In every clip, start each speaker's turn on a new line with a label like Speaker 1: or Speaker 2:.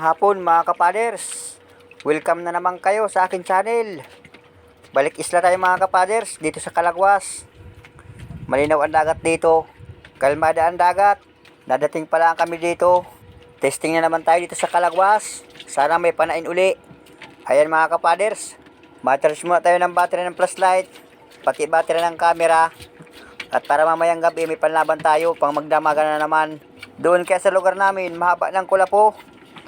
Speaker 1: Kapagpalang hapon mga kapaders. Welcome na naman kayo sa akin channel. Balik isla tayo mga kapaders dito sa Kalagwas. Malinaw ang dagat dito. Kalmada ang dagat. Nadating pa lang kami dito. Testing na naman tayo dito sa Kalagwas. Sana may panain uli. Ayan mga kapaders. Matcharge muna tayo ng battery ng flashlight. Pati battery ng camera. At para mamayang gabi may panlaban tayo pang magdamagan na naman. Doon kaya sa lugar namin, mahaba ng kulapo.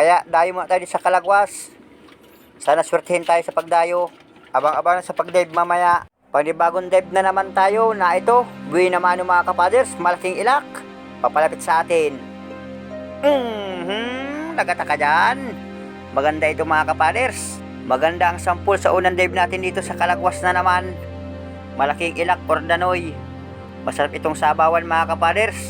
Speaker 1: Kaya dayo muna tayo sa Kalagwas. Sana swertihin tayo sa pagdayo. Abang-abang sa pagdive mamaya. Panibagong dive na naman tayo na ito. Buwi naman ng mga kapaders, malaking ilak. Papalapit sa atin. Mhm, nagata ka dyan. Maganda ito mga kapaders. Maganda ang sampul sa unang dive natin dito sa Kalagwas na naman. Malaking ilak or danoy. Masarap itong sabawan mga kapaders.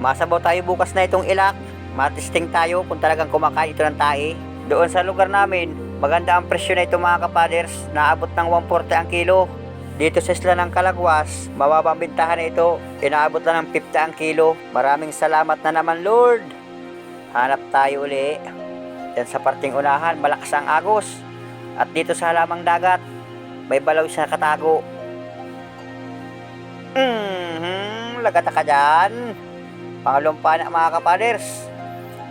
Speaker 1: Masabaw tayo bukas na itong ilak. Matisting tayo kung talagang kumakain ito ng tae. Doon sa lugar namin, maganda ang presyo na ito mga kapaders. Naabot ng 140 ang kilo. Dito sa isla ng Kalagwas, mababa ang bintahan na ito. Inaabot lang ng 50 ang kilo. Maraming salamat na naman Lord. Hanap tayo uli. Yan sa parting unahan, malakas ang agos. At dito sa halamang dagat, may balaw siya nakatago. Mhm, lagata ka dyan. Pangalumpa na mga kapaders.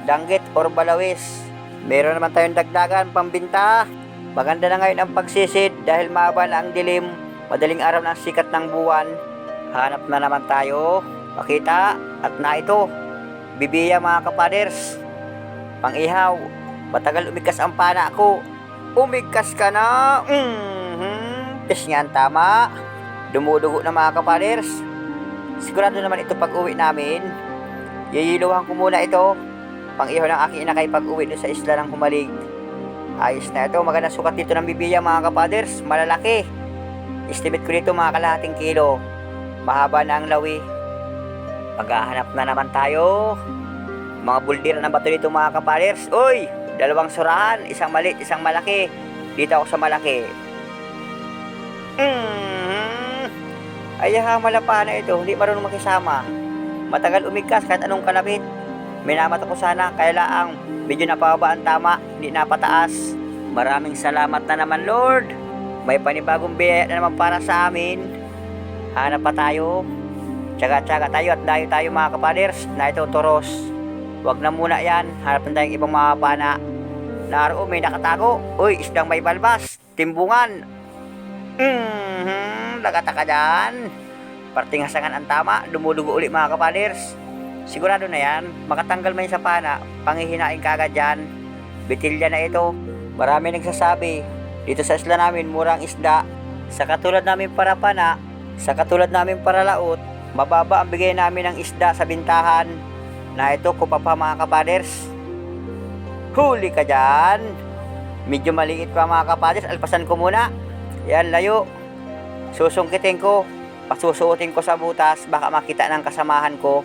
Speaker 1: Danggit or balawis. Meron naman tayong dagdagan pambinta. Maganda na ngayon ang pagsisid dahil mahaba na ang dilim. Madaling araw ang sikat ng buwan. Hanap na naman tayo. Pakita at na ito. Bibiya mga kapaders. Pangihaw. Matagal umikas ang pana ko. Umikas ka na. Mhm. Pis nga tama. Dumudugo na mga kapaders. Sigurado naman ito pag uwi namin. Yayiluhan ko muna ito. Pang-iho ng aking ina kay pag-uwi doon sa isla ng humalig. Ayos na ito. Magandang sukat dito ng bibiya mga kapaders. Malalaki. Estimate ko dito mga kalahating kilo. Mahaba na ang lawi. Maghahanap na naman tayo. Mga buldir na bato dito mga kapaders. Uy! Dalawang surahan. Isang maliit, isang malaki. Dito ako sa malaki. Mm-hmm. Ay, ha, malapa na ito. Hindi marunong makisama. Matagal umigkas kahit anong kalapit. Minamat ako sana, kaya laang medyo napababa ang tama, hindi napataas. Maraming salamat na naman Lord. May panibagong biyaya na naman para sa amin. Hanap pa tayo. Tsaga-tsaga tayo at dayo tayo mga kapaders na ito toros. Huwag na muna yan. Hanap na tayong ibang mga pana. Naroon may nakatago. Uy, isdang may balbas. Timbungan. Mhm, lagata ka dyan. Parting hasangan ang tama. Dumudugo uli mga kapaders. Sigurado na yan, makatanggal man sa pana, pangihinain ka agad yan. Bitilya na ito. Marami nagsasabi, dito sa isla namin, murang isda. Sa katulad namin para pana, sa katulad namin para laot, mababa ang bigay namin ng isda sa bintahan. Na ito, kupapa mga kapaders. Huli ka dyan. Medyo maliit pa mga kapaders, alpasan ko muna. Yan, layo. Susungkitin ko. Pasusuotin ko sa butas, baka makita ng kasamahan ko.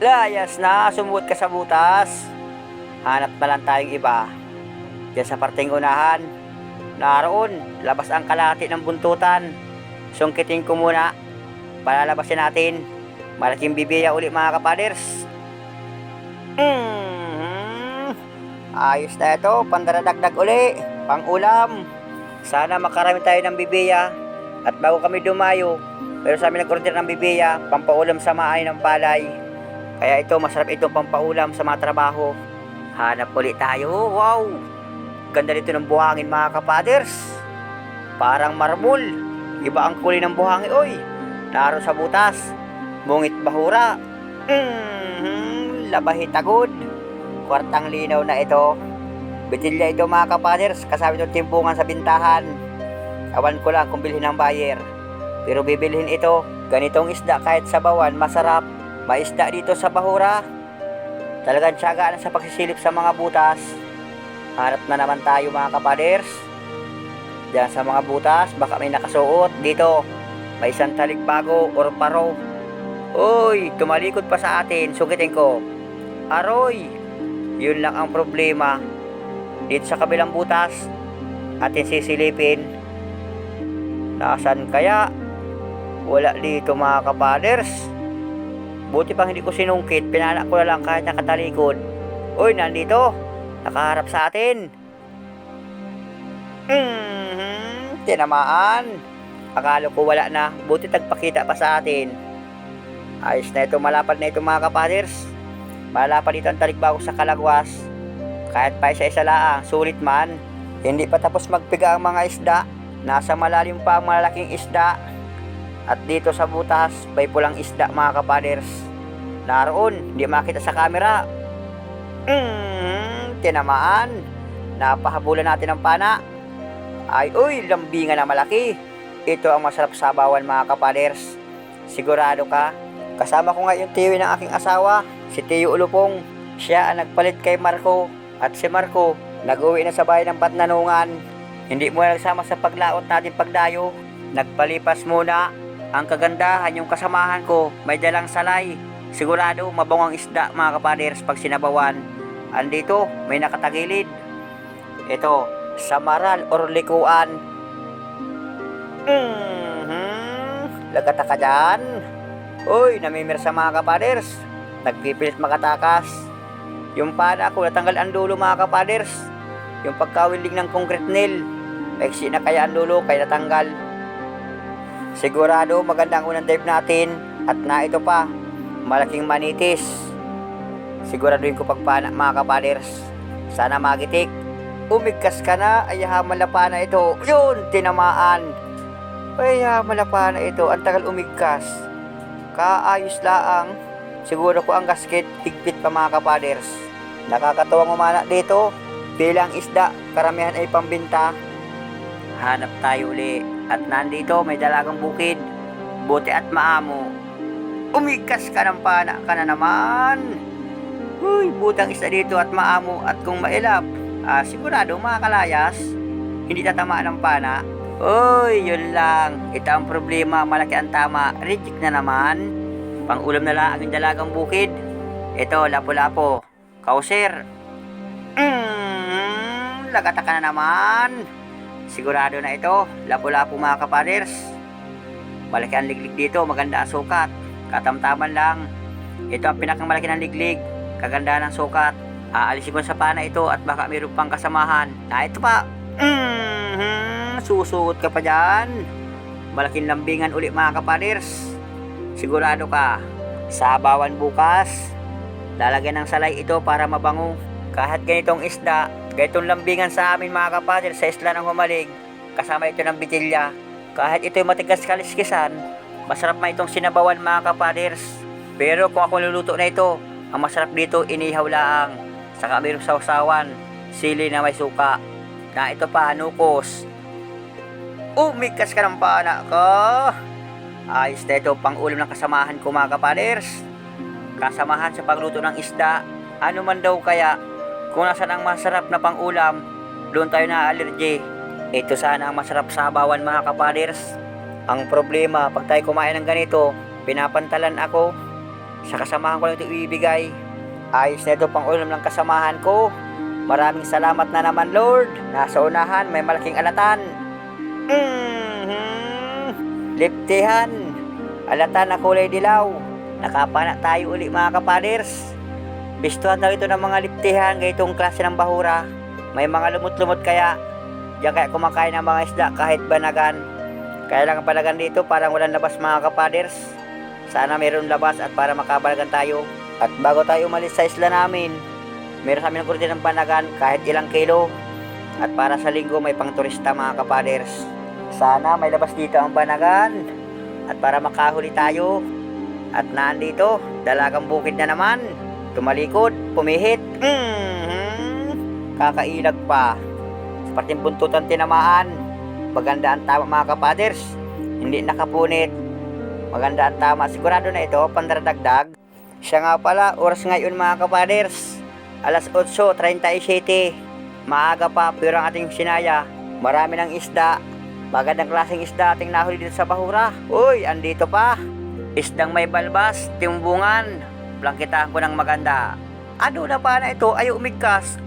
Speaker 1: Layas na, sumuot ka sa butas. Hanap na lang tayong iba. Diyan sa parting unahan. Naroon, labas ang kalahati ng buntutan. Sungkitin ko muna. Palalabasin natin. Malaking bibiya uli mga kapaders. Mhm. Ayos na ito, pandaradagdag uli. Pang-ulam. Sana makarami tayo ng bibiya. At bago kami dumayo, pero sa amin nag-order ng bibiya, pampaulam sa maay ng palay. Kaya ito, masarap ito pampaulam sa mga trabaho. Hanap ulit tayo. Wow! Ganda dito ng buhangin mga kapaders. Parang marmol. Iba ang kulay ng buhangin. Oy! Naro sa butas. Mungit bahura. Mm-hmm. Labahi tagod. Kwartang linaw na ito. Bitilya ito mga kapaders. Kasama itong timbungan sa bintahan. Awan ko lang kung bilhin ng buyer. Pero bibilhin ito. Ganitong isda kahit sa bawan, masarap. May isda dito sa Bahura. Talagang tiyaga na sa pagsisilip sa mga butas. Hanap na naman tayo mga kapaders. Diyan sa mga butas, baka may nakasuot. Dito, may isang talikbago or paro. Uy, tumalikod pa sa atin. Sugitin ko. Aroy, yun lang ang problema. Dito sa kabilang butas, atin sisilipin. Nasaan kaya? Wala dito mga kapaders. Buti pang hindi ko sinungkit, pinanak ko na lang kahit nakatalikod. Uy, nandito. Nakaharap sa atin. Mhm, tinamaan. Akala ko wala na, buti tagpakita pa sa atin. Ayos na ito, malapad na ito mga kapaders. Malapad ito ang talikbago sa kalagwas. Kahit pa isa-isa laang, sulit man. Hindi pa tapos magpiga ang mga isda. Nasa malalim pa ang malalaking isda. At dito sa butas, may pulang isda mga kapaders. Naroon, hindi makita sa camera. Mm, tinamaan. Napahabulan natin ang pana. Ay, uy, lambingan na malaki. Ito ang masarap sabawan mga kapaders. Sigurado ka? Kasama ko nga yung tiwi ng aking asawa, si Tiyo Ulupong. Siya ang nagpalit kay Marco. At si Marco, nag-uwi na sa bahay ng Batnanungan. Hindi mo na nagsama sa paglaot natin pagdayo. Nagpalipas muna. Ang kagandahan yung kasamahan ko, may dalang salay. Sigurado, mabangong isda mga kapaders pag sinabawan. Andito, may nakatagilid. Ito, samaral or likuan. Mhm. Lagata ka dyan. Uy, namimir sa mga kapaders. Nagpipilit makatakas. Yung pana ko, natanggal ang dulo mga kapaders. Yung pagkawiling ng concrete nail. Paiksi na kaya ang dulo, kaya natanggal. Sigurado maganda ang unang dive natin. At na ito pa, malaking manitis. Siguraduhin ko pagpana mga kapaders. Sana magitik. Umigkas ka na, ay malapa na ito. Yun, tinamaan. Ay malapa na ito, ang tagal umigkas. Kaayos laang. Siguro ko ang gasket, higpit pa mga kapaders. Nakakatuwang umana dito. Bilang isda, karamihan ay pambinta. Hanap tayo uli. At nandito may dalagang bukid. Buti at maamo. Umigkas ka ng pana ka na naman. Uy, butang isda dito at maamo at kung mailap, ah, sigurado makakalayas. Hindi tatamaan ng pana. Uy, yun lang. Ito ang problema, malaki ang tama. Reject na naman. Pangulam na lang ang dalagang bukid. Ito, lapo-lapo. Kauser. Mm, lagata ka na naman. Sigurado na ito, lapo-lapo mga kapaders. Malaki ang liglig dito, maganda ang sukat. Katamtaman lang. Ito ang pinakamalaki ng liglig. Kaganda ng sukat. Aalisin ko sa pana ito at baka mayroon pang kasamahan. Na ito pa. Mhm, susuot ka pa dyan. Malaking lambingan uli mga kapaders. Sigurado ka. Sa bawan bukas. Lalagyan ng salay ito para mabango. Kahit ganitong isda, ganitong lambingan sa amin mga kapaders sa isla ng humalig. Kasama ito ng bitilya. Kahit ito'y matigas kaliskisan, masarap man itong sinabawan mga kapaders. Pero kung ako luluto na ito, ang masarap dito inihaw laang. Saka mayroong sausawan, sili na may suka. Na ito pa, nukos. Umikas ka ng pana ka. Ayos na ito, pang ulam ng kasamahan ko mga kapaders. Kasamahan sa pagluto ng isda. Ano man daw kaya, kung nasan ang masarap na pang ulam, doon tayo na allergy. Ito sana ang masarap sa habawan mga kapaders. Ang problema, pag tayo kumain ng ganito, pinapantalan ako. Sa kasamahan ko lang ito ibibigay. Ayos na ito pang ulam ng kasamahan ko. Maraming salamat na naman Lord. Nasa unahan may malaking alatan. Mhm. Liptihan. Alatan na kulay dilaw. Nakapana tayo uli mga kapaders. Bistuhan daw ito ng mga liptihan gaytong klase ng bahura. May mga lumot-lumot kaya. Diyan kaya kumakain ng mga isda kahit banagan. Kaya lang ang banagan dito parang walang labas mga kapaders. Sana mayroon labas at para makabalagan tayo. At bago tayo umalis sa isla namin, meron kami ng kurti ng panagan kahit ilang kilo. At para sa linggo may pang turista mga kapaders. Sana may labas dito ang banagan. At para makahuli tayo. At nandito, dalagang bukid na naman. Tumalikod, pumihit. Mhm. Kakailag pa. Sa parting buntutan tinamaan. Maganda ang tama mga kapaders. Hindi nakapunit. Maganda ang tama. Sigurado na ito, pandaradagdag. Siya nga pala, oras ngayon mga kapaders. Alas 8.37. Maaga pa, pero ang ating sinaya. Marami ng isda. Magandang klaseng isda ating nahuli dito sa Bahura. Uy, andito pa. Isdang may balbas, timbungan. Blangkitahan ko ng maganda. Ano na pa na ito? Ayaw umigkas.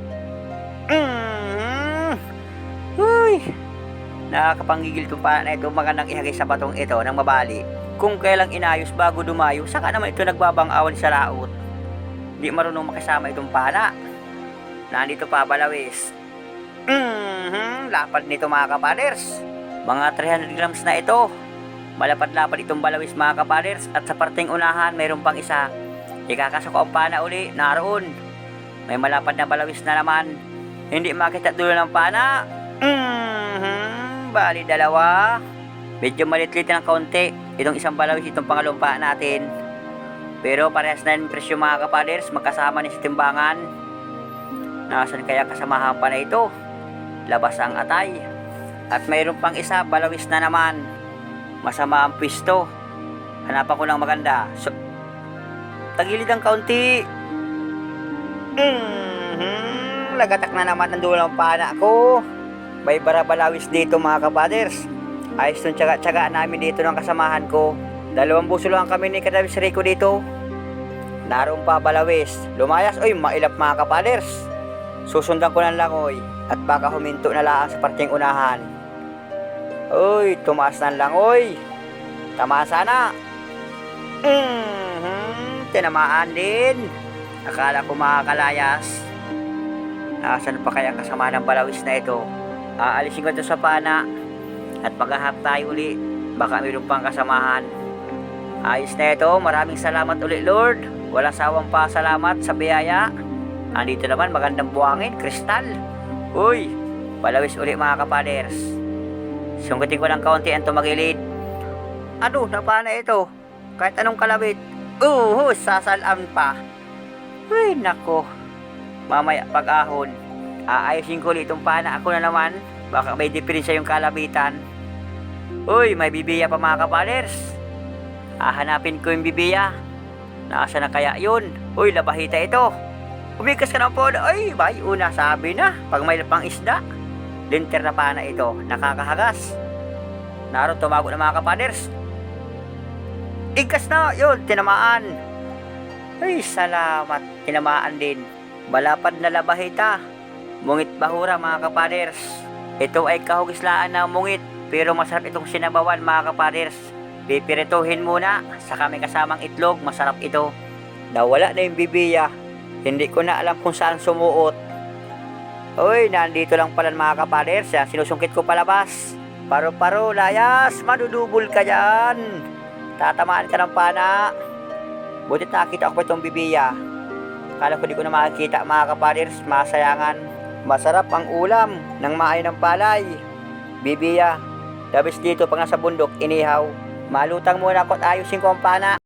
Speaker 1: Mm. Uy. Nakakapanggigil ko pa na ito magandang ihagay sa batong ito ng mabali. Kung kailang inayos bago dumayo, saka naman ito nagbabang awan sa laot. Di marunong makisama itong pana. nandito pa balawis. Mhm, lapad nito mga kapaders. Mga 300 grams na ito. Malapad-lapad itong balawis mga kapaders at sa parteng unahan mayroon pang isa. Ikakasako ang pana uli, naroon. May malapad na balawis na naman. Hindi makita dulo ng pana. Mhm, bali dalawa. Medyo malitlit ng kaunti. Itong isang balawis, itong pangalawang paa natin. Pero parehas na yung presyo mga kapaders, magkasama ni sa timbangan. Nasaan kaya kasamahan pa na ito? Labas ang atay. At mayroon pang isa, balawis na naman. Masama ang pwisto. Hanapan ko ng maganda. So, tagilid ang kaunti. Mhm, lagatak na naman ng pana ko. May barabalawis dito mga kapaders. Ayos nung tsaga-tsaga namin dito ng kasamahan ko. Dalawang buso lang kami ni Kadabis Rico dito. Naroon pa balawis. Lumayas, oy, mailap mga kapaders. Susundan ko ng langoy at baka huminto na lang sa parting unahan. Uy, tumaas ng langoy. Tama sana. Mhm, tinamaan din. Akala ko makakalayas. Nasaan pa kaya kasama ng balawis na ito? Aalisin ko ito sa pana at maghahap tayo uli. Baka mayroon pang kasamahan. Ayos na ito. Maraming salamat uli, Lord. Walang sawang pa salamat sa biyaya. Andito naman, magandang buhangin, kristal. Uy, balawis uli mga kapaders. Sunggutin ko ng kaunti ang tumagilid. Ano, napana ito? Kahit anong kalabit. Uh, sasalam pa. Uy, nako. Mamaya pag-ahon. Aayusin ko ulit pana. Ako na naman. Baka may diferensya yung kalabitan. Uy, may bibiya pa mga kapaders. Hahanapin ko yung bibiya. Nasa na kaya yun? Uy, labahita ito. Umikas ka ng podo. Ay, bay, una sabi na. Pag may lapang isda. Linter na pana ito. Nakakahagas. Naroon tumago na mga kapaders. Igkas na. Yun, tinamaan. Ay, salamat. Tinamaan din. Balapad na labahita. Mungit bahura mga kapaders. Ito ay kahugislaan ng mungit. Pero masarap itong sinabawan mga kapaders. Pipirituhin muna. Saka may kasamang itlog. Masarap ito. Nawala na yung bibiya. Hindi ko na alam kung saan sumuot. Uy, nandito lang pala mga kapaders. Sinusungkit ko palabas. Paro-paro, layas. Madudubol ka dyan. Tatamaan ka ng pana. Butit nakita ko pa itong bibiya. Kala ko di ko na makikita mga kapaders. Masayangan. Masarap ang ulam ng maayon ng palay. Bibiya. Labis dito pag nasa bundok, inihaw. Malutang muna ko at ayusin ko ang pana.